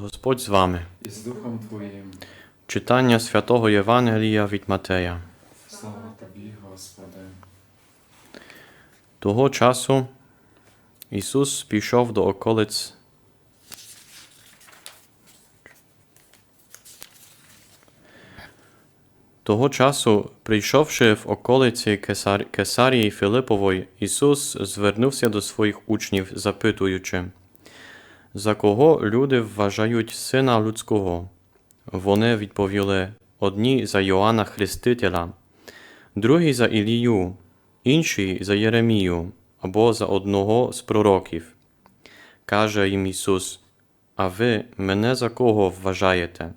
Господь з вами. і з Духом Твоїм. Читання святого Євангелія від Матея. Слава Тобі, Господи. Того часу Ісус пішов до околиць Того часу, прийшовши в околиці Кесар... Кесарії Филипової, Ісус звернувся до своїх учнів, запитуючи, за кого люди вважають Сина Людського? Вони відповіли одні за Йоанна Хрестителя, другі за Ілію, інший за Єремію або за одного з пророків. Каже їм Ісус, а ви мене за кого вважаєте?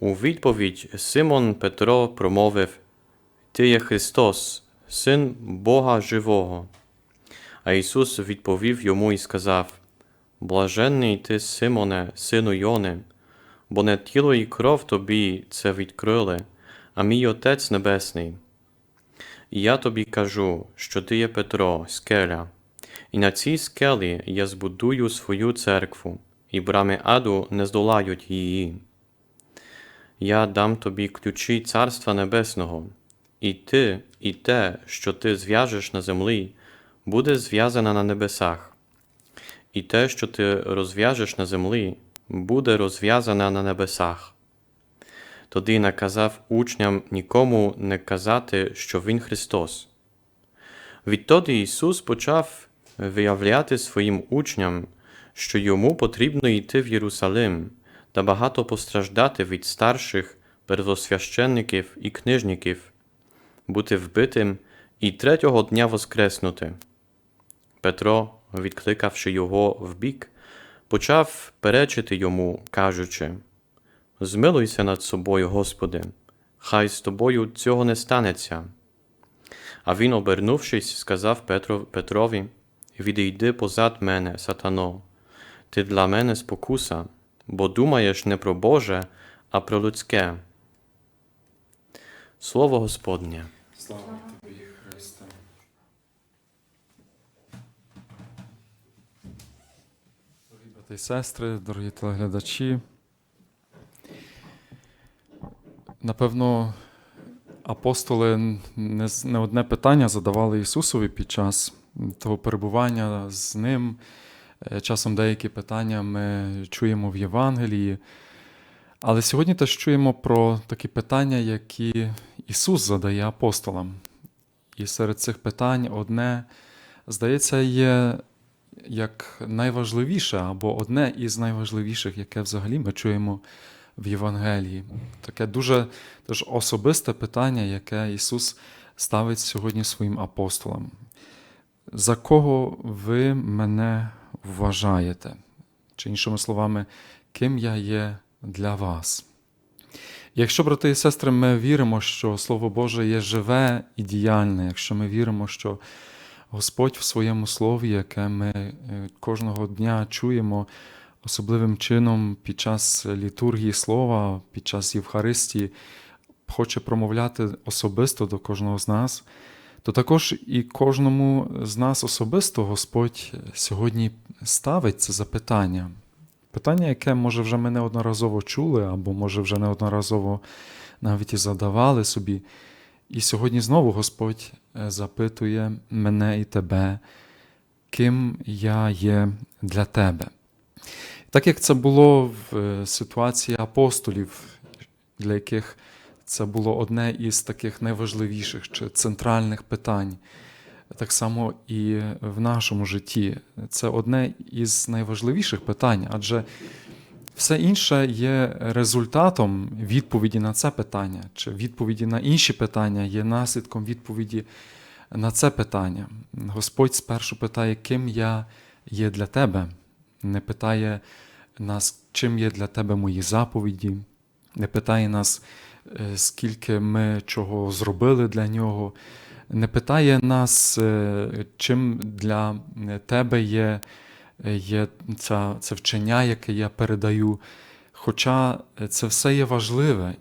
У відповідь Симон Петро промовив Ти є Христос, Син Бога Живого. А Ісус відповів йому і сказав Блаженний ти, Симоне, сину Йони, бо не тіло і кров тобі це відкрили, а мій Отець Небесний. І я тобі кажу, що ти є Петро, скеля, і на цій скелі я збудую свою церкву, і брами аду не здолають її. Я дам тобі ключі Царства Небесного, і ти, і те, що ти зв'яжеш на землі, буде зв'язане на небесах, і те, що ти розв'яжеш на землі, буде розв'язане на небесах. Тоді наказав учням нікому не казати, що Він Христос. Відтоді Ісус почав виявляти своїм учням, що йому потрібно йти в Єрусалим та багато постраждати від старших первосвященників і книжників, бути вбитим і третього дня воскреснути. Петро, відкликавши його вбік, почав перечити йому, кажучи Змилуйся над собою, Господи, хай з тобою цього не станеться. А він, обернувшись, сказав Петро, Петрові Відійди позад мене, сатано, ти для мене спокуса, бо думаєш не про Боже, а про людське. Слово Господнє. Слава Тобі, Христе. Дорогі і сестри, дорогі телеглядачі. Напевно, апостоли не, не одне питання задавали Ісусові під час того перебування з ним. Е, Часом деякі питання ми чуємо в Євангелії. Але сьогодні теж чуємо про такі питання, які Ісус задає апостолам. І серед цих питань одне, здається, є як найважливіше, або одне із найважливіших, яке взагалі ми чуємо в Євангелії. Таке дуже теж особисте питання, яке Ісус ставить сьогодні своїм апостолам. За кого ви мене вважаєте? Чи іншими словами, ким я є для вас? Якщо, брати і сестри, ми віримо, що Слово Боже є живе і діяльне, якщо ми віримо, що Господь в своєму слові, яке ми е, кожного дня чуємо особливим чином під час літургії слова, під час Євхаристії, хоче промовляти особисто до кожного з нас, то також і кожному з нас особисто Господь сьогодні ставить це запитання. Питання, яке, може, вже ми неодноразово чули, або, може, вже неодноразово навіть і задавали собі. І сьогодні знову Господь е, запитує мене і тебе, ким я є для тебе. Так як це було в е, ситуації апостолів, для яких це було одне із таких найважливіших чи центральних питань, так само і в нашому житті. Це одне із найважливіших питань, адже все інше є результатом відповіді на це питання, чи відповіді на інші питання є наслідком відповіді на це питання. Господь спершу питає, ким я є для тебе, не питає нас, чим є для тебе мої заповіді, не питає нас, е, скільки ми чого зробили для нього, не питає нас, е, чим для тебе є, є це, це вчення, яке я передаю. Хоча це все є важливе,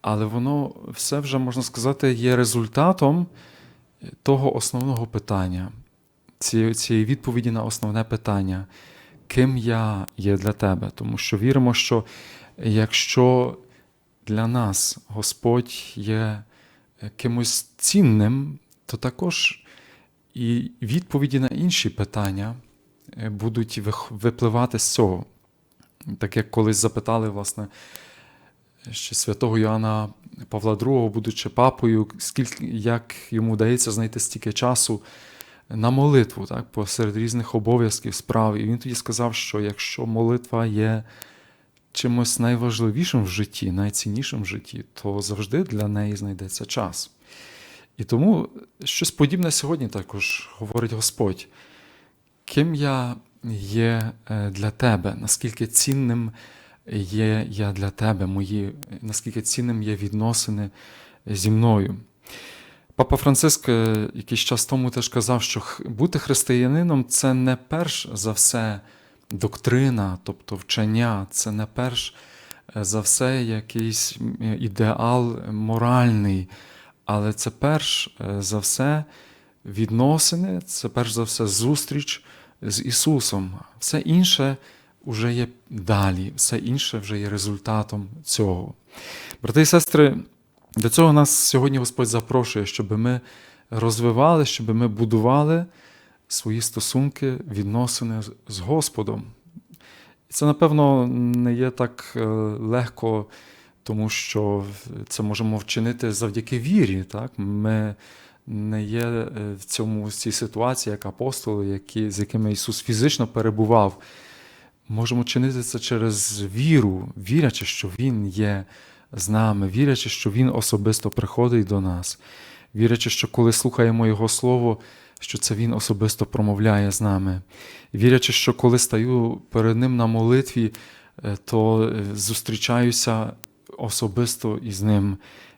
але воно все вже, можна сказати, є результатом того основного питання, цієї, відповіді на основне питання. ким я є для тебе. Тому що віримо, що якщо для нас Господь є е, кимось цінним, то також і відповіді на інші питання е, будуть випливати з цього. Так як колись запитали, власне, ще святого Йоанна Павла II, будучи папою, скільки, як йому вдається знайти стільки часу на молитву, так, посеред різних обов'язків справ. І він тоді сказав, що якщо молитва є чимось найважливішим в житті, найціннішим в житті, то завжди для неї знайдеться час. І тому щось подібне сьогодні також говорить Господь. Ким я є е, для тебе, наскільки цінним є я для тебе, мої, наскільки цінним є відносини зі мною. Папа Франциск е, якийсь час тому теж казав, що бути християнином це не перш за все доктрина, тобто вчення, це не перш е, за все якийсь ідеал моральний, але це перш за все відносини, це перш за все зустріч з Ісусом. Все інше вже є далі, все інше вже є результатом цього. Брати і сестри, до цього нас сьогодні Господь запрошує, щоб ми розвивали, щоб ми будували свої стосунки, відносини з- Господом. Це, напевно, не є так е, легко, тому що це можемо вчинити завдяки вірі. Так? Ми не є е, в цьому в цій ситуації, як апостоли, які, з якими Ісус фізично перебував. Можемо чинити це через віру, вірячи, що Він є з нами, вірячи, що Він особисто приходить до нас, вірячи, що коли слухаємо Його Слово, що це Він особисто промовляє з нами, вірячи, що коли стаю перед Ним на молитві, е, то е, зустрічаюся особисто із Ним,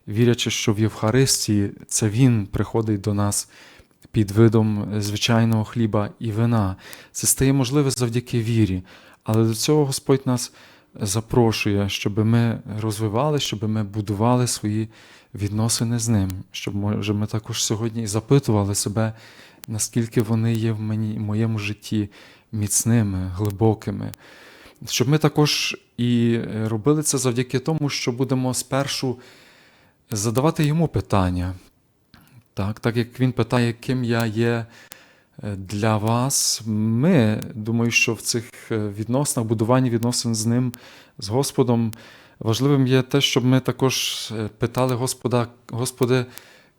вірячи, що в Євхаристії це Він приходить до нас під видом звичайного хліба і вина. Це стає можливе завдяки вірі. Але до цього Господь нас запрошує, щоб ми розвивали, щоб ми будували свої відносини з ним, щоб може ми також сьогодні і запитували себе, наскільки вони є в мені, в моєму житті міцними, глибокими. Щоб ми також і робили це завдяки тому, що будемо спершу задавати йому питання. Так, так як він питає, ким я є е, для вас, ми, думаю, що в цих е, відносинах, будуванні відносин з ним, з Господом, важливим є те, щоб ми також е, питали Господа, Господи,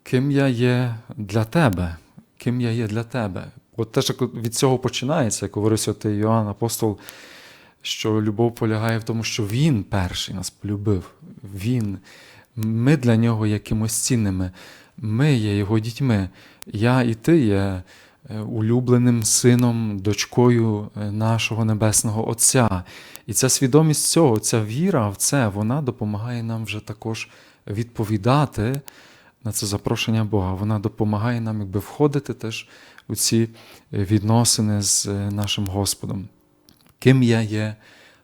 ким я є для Тебе? Ким я є для Тебе? От теж від цього починається, як говорив святий Йоанн, апостол, що любов полягає в тому, що Він перший нас полюбив. Він, ми для нього є кимось цінними. Ми є його дітьми. Я і ти є е, улюбленим сином, дочкою е, нашого Небесного Отця. І ця свідомість цього, ця віра в це, вона допомагає нам вже також відповідати на це запрошення Бога. Вона допомагає нам якби входити теж у ці е, відносини з нашим Господом. Ким я є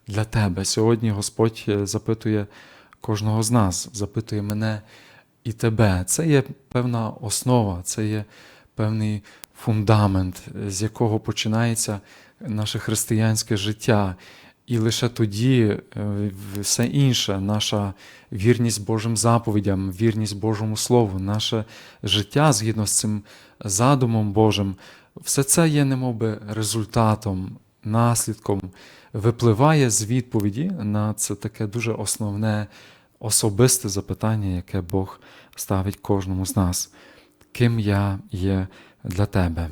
для тебе? Сьогодні Господь запитує кожного з нас, запитує мене і тебе. Це є певна основа, це є певний фундамент, з якого починається наше християнське життя. І лише тоді е, все інше, наша вірність Божим заповідям, вірність Божому Слову, наше життя згідно з цим задумом Божим, все це є немовби результатом, наслідком, випливає з відповіді на це таке дуже основне особисте запитання, яке Бог ставить кожному з нас. Ким я є для тебе?